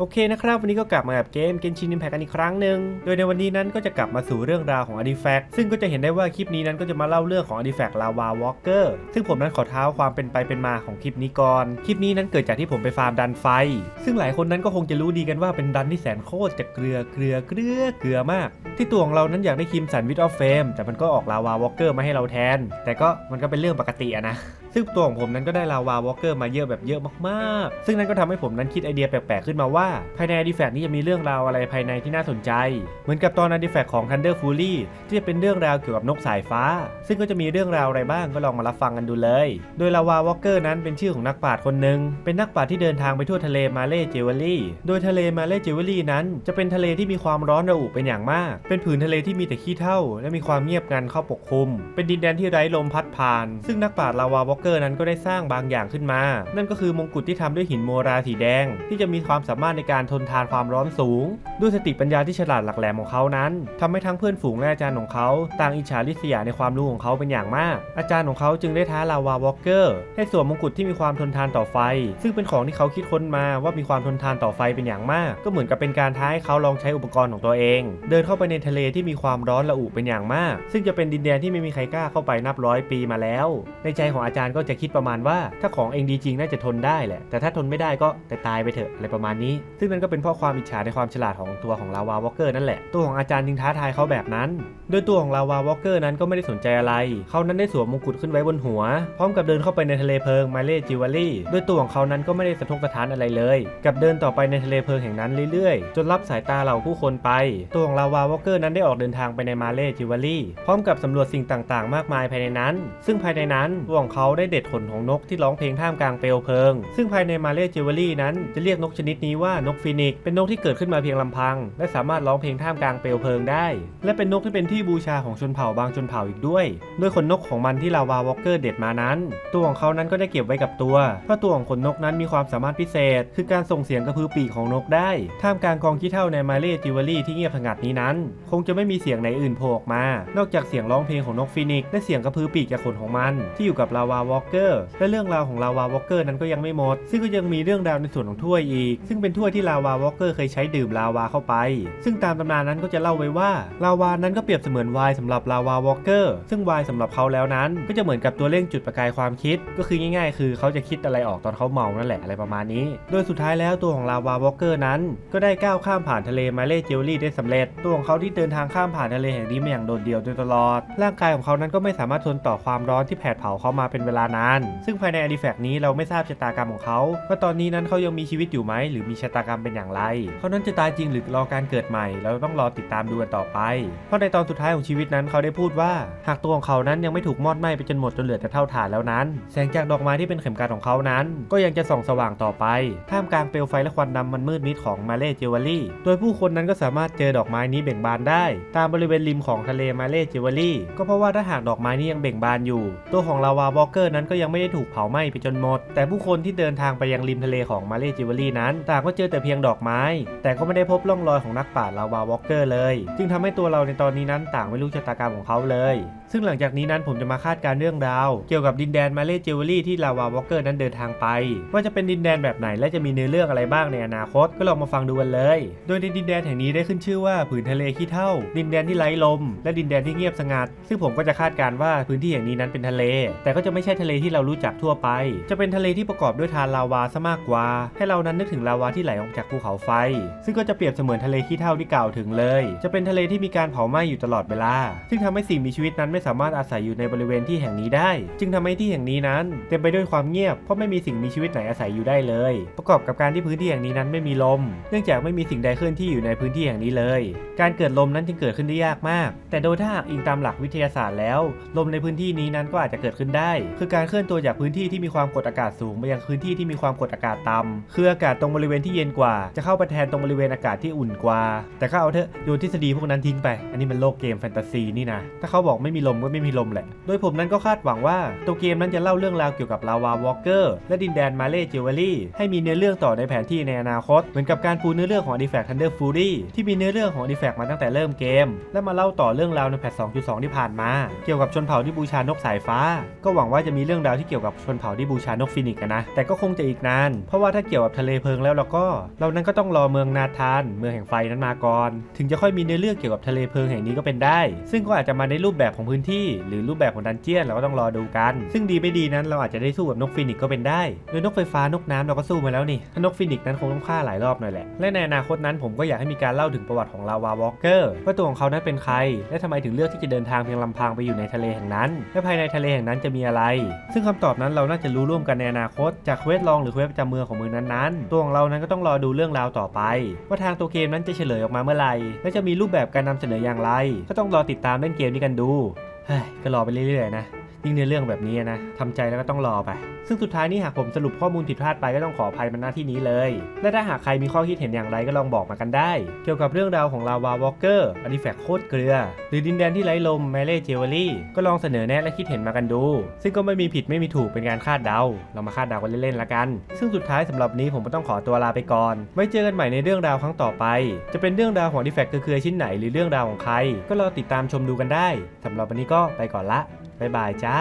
โอเคนะครับ วันนี้ก็กลับมากับเกม Genshin Impact กันอีกครั้งหนึ่งโดยในวันนี้นั้นก็จะกลับมาสู่เรื่องราวของ Artifact ซึ่งก็จะเห็นได้ว่าคลิปนี้นั้นก็จะมาเล่าเรื่องของ Artifact Lava Walker ซึ่งผมนั้นขอเท้าความเป็นไปเป็นมาของคลิปนี้ก่อน คลิปนี้นั้นเกิดจากที่ผมไปฟาร์มดันไฟ ซึ่งหลายคนนั้นก็คงจะรู้ดีกันว่าเป็นดันที่แสนโคตรจะเกลือเกลือเกลือเกลือมาก ที่ตัวของเรานั้นอยากได้คิมสันวิดออฟเฟมแต่มันก็ออกลาวาวอลเกอร์มาให้เราแทน แต่ก็มันก็เป็นเรื่องปกติอะนะซึ่งตัวของผมนั้นก็ได้ลาวาวอลเกอร์มาเยอะแบบเยอะมากๆ ซึ่งนั่นก็ทำให้ผมนั้นคิดไอเดียแปลกๆขึ้นมาว่าภายใน Artifact นี้จะมีเรื่องราวอะไรภายในที่น่าสนใจ เหมือนกับตอน Artifact ของ Thunder Fury ที่จะเป็นเรื่องราวเกี่ยวกับนกสายฟ้า ซึ่งก็จะมีเรื่องราวอะไรบ้างก็ลองมารับฟังกันดูเลย โดยลาวาวอลเกอร์นั้นเป็นชื่อของนักปราชญ์คนหนึ่งเป็นนักปราชญ์ที่เดินทางไปทั่วทะเลมาเล่เจวเวลรี่โดยทะเลมาเล่เจวเวลรี่นั้น จะเป็นทะเลที่มีความร้อนระอุเป็นอย่างมาก เป็นผืนทะเลที่มีแต่ขี้เถ้าและมีความเงียบงันเข้าปกคลุม เป็นดินแดนที่ไร้ลมพัดผ่าน ซึ่งนักปราชญ์ลาวาวอลเกอร์นั้นก็ได้สร้างบางอย่างขึ้นมา นั่นก็คือมงกุฎที่ทำด้วยหินโมราสีแดง ที่จะมีความสามารถในการทนทานความร้อนสูง ด้วยสติปัญญาที่ฉลาดหลักแหลมของเขานั้นทำให้ทั้งเพื่อนฝูงและอาจารย์ของเขา ต่างอิจฉาริษยาในความรู้ของเขาเป็นอย่างมาก อาจารย์ของเขาจึงได้ท้าลาวาวอลเกอร์ให้สวมมงกุฎที่มีความทนทานต่อไฟ ซึ่งเป็นของที่เขาคิดค้นมาว่ามีความทนทานต่อไฟเป็นอย่างมาก ก็เหมือนกับเป็นการท้าให้เขาลองใช้อุปกรณ์ของตัวเอง เดินเข้าไปในทะเลที่มีความร้อนระอุเป็นอย่างมาก ซึ่งจะเป็นดินแดนที่ไม่มีใครกล้าเข้าไปนับร้อยปีมาแล้ว ในใจของอาจารย์ก็จะคิดประมาณว่า ถ้าของเองดีจริงน่าจะทนได้แหละ แต่ถ้าทนไม่ได้ก็แต่ตายไปเถอะอะไรประมาณนี้ซึ่งนั่นก็เป็นเพราะความอิจฉาในความฉลาดของตัวของลาวาวอลเกอร์นั่นแหละ ตัวของอาจารย์จึงท้าทายเขาแบบนั้น โดยตัวของลาวาวอลเกอร์นั้นก็ไม่ได้สนใจอะไร เขานั้นได้สวมมงกุฎขึ้นไว้บนหัว พร้อมกับเดินเข้าไปในทะเลเพลิงมาเล่จิวเวลรี่ โดยตัวของเขานั้นก็ไม่ได้สะทกสะท้านอะไรเลย กับเดินต่อไปในทะเลเพลิงแห่งนั้นเรื่อยๆ จนรับสายตาเหล่าผู้คนไป ตัวของลาวาวอลเกอร์นั้นได้ออกเดินทางไปในมาเล่จิวเวลรี่ พร้อมกับสำรวจสิ่งต่างๆ มากมายภายในนั้น ซึ่งภายในนั้นตัวของเขาได้เด็ดขนของนกที่ร้องเพลงท่ามกลางเปลวเพลิง ซึ่งภายในมาเล่จิวเวลรี่นั้นจะเรียกนกชนิดนี้ว่านกฟินิกเป็นนกที่เกิดขึ้นมาเพียงลำพัง และสามารถร้องเพลงท่ามกลางเปลวเพลิงได้ และเป็นนกที่เป็นที่บูชาของชนเผ่าบางชนเผ่าอีกด้วย ด้วยขนนกของมันที่ลาวาวอลเกอร์เด็ดมานั้น ตัวของเขานั้นก็ได้เก็บไว้กับตัว เพราะตัวของขนนกนั้นมีความสามารถพิเศษ คือการส่งเสียงกระพือปีกของนกได้ ท่ามกลางกองขี้เถ้าในมาเล่จิวเวลรี่ที่เงียบสงัดนี้นั้น คงจะไม่มีเสียงไหนอื่นโผล่ออกมา นอกจากเสียงร้องเพลงของนกฟินิกและเสียงกระพือปีกจากขนของมัน ที่อยู่กับลาวาวอลเกอร์และเรื่องราวของลาวาวอลเกอร์นั้นก็ยังไม่หมด ซึ่งก็ยังมีเรื่องราวในส่วนของถ้วยอีก ซึ่งเป็นถ้วยที่ลาวาวอลเกอร์เคยใช้ดื่มลาวาเข้าไป ซึ่งตามตำนานนั้นก็จะเล่าไว้ว่าลาวานั้นก็เปรียบเสมือนไวน์สำหรับลาวาวอลเกอร์ซึ่งไวน์สำหรับเขาแล้วนั้น ก็จะเหมือนกับตัวเร่งจุดประกายความคิด ก็คือง่ายๆ คือเขาจะคิดอะไรออกตอนเขาเมานั่นแหละอะไรประมาณนี้ โดยสุดท้ายแล้วตัวของลาวาวอลเกอร์นั้น ก็ได้ก้าวข้ามผ่านทะเลมาเล่เจลลี่ได้สำเร็จ ตัวของเขาที่เดินทางข้ามผ่านทะเลแห่งนี้มาอย่างโดดเดี่ยวโดยตลอด ร่างกายของเขานั้นก็ไม่สามารถทนต่อความร้อนที่แผดเผาเขามาเป็นเวลานาน ซึ่งภายในอดีแฟกนี้เราไม่ทราบชะตากรรมของเขาว่าตอนนี้นั้นเขายังมีชีวิตอยู่ไหมหรือมีชตากรรมเป็นอย่างไร เขานั้นจะตายจริงหรือรอการเกิดใหม่ เราต้องรอติดตามดูกันต่อไป เพราะในตอนสุดท้ายของชีวิตนั้นเขาได้พูดว่า หากตัวของเขานั้นยังไม่ถูกมอดไหม้ไปจนหมดจนเหลือแต่เท่าฐานแล้วนั้น แสงจากดอกไม้ที่เป็นเข็มกลัดของเขานั้น ก็ยังจะส่องสว่างต่อไป ท่ามกลางเปลวไฟและควันดำมันมืดมิดของมาเล่เจวเวลรี่ โดยผู้คนนั้นก็สามารถเจอดอกไม้นี้เบ่งบานได้ ตามบริเวณริมของทะเลมาเล่เจวเวลรี่ ก็เพราะว่าถ้าหากดอกไม้นี้ยังเบ่งบานอยู่ ตัวของลาวาวอลเกอร์นั้นก็ยังไม่ได้ถูกเผาไหม้ไปจนหมด แต่ผู้คนที่เดินทางไปยังริมทะเลของมาเล่เจวเวลรี่นั้นต่างก็เจอแต่เพียงดอกไม้ แต่ก็ไม่ได้พบร่องรอยของนักป่าลาวาวอลเกอร์เลย จึงทำให้ตัวเราในตอนนี้นั้นต่างไม่รู้ชะตากรรมของเขาเลย ซึ่งหลังจากนี้นั้นผมจะมาคาดการณ์เรื่องราว เกี่ยวกับดินแดนมาเลเจวเวลรี่ที่ลาวาวอลเกอร์นั้นเดินทางไป ว่าจะเป็นดินแดนแบบไหนและจะมีเนื้อเรื่องอะไรบ้างในอนาคตก็ลองมาฟังดูกันเลย โดยในดินแดนแห่งนี้ได้ขึ้นชื่อว่าผืนทะเลขี้เถ้าดินแดนที่ไร้ลม และดินแดนที่เงียบสงัด ซึ่งผมก็จะคาดการณ์ว่าพื้นที่แห่งนี้นั้นเป็นทะเล แต่ก็จะไม่ใช่ทะเลที่เรารู้จักทั่วไป จะเป็นทะเลที่ประกอบด้วยทานลาวาซะมากกว่า ให้เรานั้นนึกถึงลาวาที่ไหลออกจากภูเขาไฟ ซึ่งก็จะเปรียบเสมือนทะเลขี้เถ้าที่กล่าวถึงเลย จะเป็นทะเลที่มีการเผาไหม้อยู่ตลอดเวลา ซึ่งทำให้สิ่งมีชีวิตนั้นไม่สามารถอาศัยอยู่ในบริเวณที่แห่งนี้ได้ จึงทำให้ที่แห่งนี้นั้น เต็มไปด้วยความเงียบเพราะไม่มีสิ่งมีชีวิตไหนอาศัยอยู่ได้เลย ประกอบกับการที่พื้นที่แห่งนี้นั้นไม่มีลม เนื่องจากไม่มีสิ่งใดเคลื่อนที่อยู่ในพื้นที่แห่งนี้เลย การเกิดลมนั้นจึงเกิดขึ้นได้ยากมาก แต่โดยถ้าหากอิงตามหลักวิทยาศาสตร์แล้ว ลมในพื้นที่นี้นั้นก็อาจจะเกิดขึ้นได้ คือการเคลื่อนตัวจากพื้นที่ที่มีความกดอากาศสูงไปยังพื้นที่ที่มีความกดอากาศต่ำคืออากาศตรงบริเวณที่เย็นกว่า จะเข้าไปแทนตรงบริเวณอากาศที่อุ่นกว่า แต่ก็เอาเถอะโยนทฤษฎีพวกนั้นทิ้งไป อันนี้มันโลกเกมแฟนตาซีนี่นะถ้าเขาบอกไม่มีลมก็ไม่มีลมแหละ โดยผมนั้นก็คาดหวังว่าตัวเกมนั้นจะเล่าเรื่องราวเกี่ยวกับลาวาวอล์กเกอร์และดินแดนมาเล่จิวเวลรี่ให้มีเนื้อเรื่องต่อในแผนที่ในอนาคต เหมือนกับการปูเนื้อเรื่องของ Artifact Thunder Fury ที่มีเนื้อเรื่องของ Artifact มาตั้งแต่เริ่มเกม และมาเล่าต่อเรื่องราวในแพท 2.2 ที่ผ่านมา เกี่ยวกับชนเผ่าที่บูชานกสายฟ้า ก็หวังว่าจะมีเรื่องราวที่เกี่ยวกับชนเผ่าที่บูชานกฟินิกส์นะ แต่ก็คงจะอีกนาน เพราะว่าถ้าเกี่ยวกับทะเลเพลิงแล้วเราก็ เรานั้นก็ต้องรอเมืองนาธาน เมืองแห่งไฟนั้นมาก่อน ถึงจะค่อยมีเนื้อเรื่องเกี่ยวกับทะเลเพลิงแห่งนี้ก็เป็นได้ ซึ่งก็อาจจะมาในรูปแบบของพื้นที่ หรือรูปแบบของดันเจียนเราก็ต้องรอดูกัน ซึ่งดีไม่ดีนั้นเราอาจจะได้สู้กับนกฟินิกก็เป็นได้โดยนกไฟฟ้านกน้ำเราก็สู้มาแล้วนี่ถ้านกฟินิกนั้นคงต้องฆ่าหลายรอบหน่อยแหละ และในอนาคตนั้นผมก็อยากให้มีการเล่าถึงประวัติของลาวาวอลเกอร์ว่าตัวของเขานั้นเป็นใคร และทำไมถึงเลือกที่จะเดินทางเพียงลำพังไปอยู่ในทะเลแห่งนั้น และภายในทะเลแห่งนั้นจะมีอะไร ซึ่งคำตอบนั้นเราน่าจะรู้ร่วมกันในอนาคต จากเควสลองหรือเควสประจำเมืองของเมืองนั้นๆ ตัวของเรานั้นก็ต้องรอดูเรื่องราวต่อไป ว่าทางตัวเกมนั้นจะเฉลยออกมาเมื่อไหร่และจะมีรูปแบบการนำเสนออย่างไร ก็ต้องรอติดตามเล่นเกมนี้กันดู ก็รอไปเรื่อยๆนะ ยิ่งในเรื่องแบบนี้นะทำใจแล้วก็ต้องรอไป ซึ่งสุดท้ายนี้หากผมสรุปข้อมูลผิดพลาดไปก็ต้องขออภัยมันหน้าที่นี้เลย และถ้าหากใครมีข้อคิดเห็นอย่างไรก็ลองบอกมากันได้ เกี่ยวกับเรื่องราวของลาวาวอลเกอร์อ r ิแฟกโคตรเกลือ หรือดินแดนที่ไร้ลมแมเล่เจวเวลรี่ก็ลองเสนอแนะและคิดเห็นมากันดู ซึ่งก็ไม่มีผิดไม่มีถูกเป็นการคาดเดา เรามาคาดเดากันเล่นๆละกัน ซึ่งสุดท้ายสำหรับนี้ผมก็ต้องขอตัวลาไปก่อนไว้เจอกันใหม่ในเรื่องราวครั้งต่อไป จะเป็นเรื่องราวของดิแฟกคือชิ้นไหนหรือเรื่องราวของใคร ก็รอติดตามชมดูกันได้สำหรับวันนี้ก็ไปก่อนละ บ๊ายบายจ้า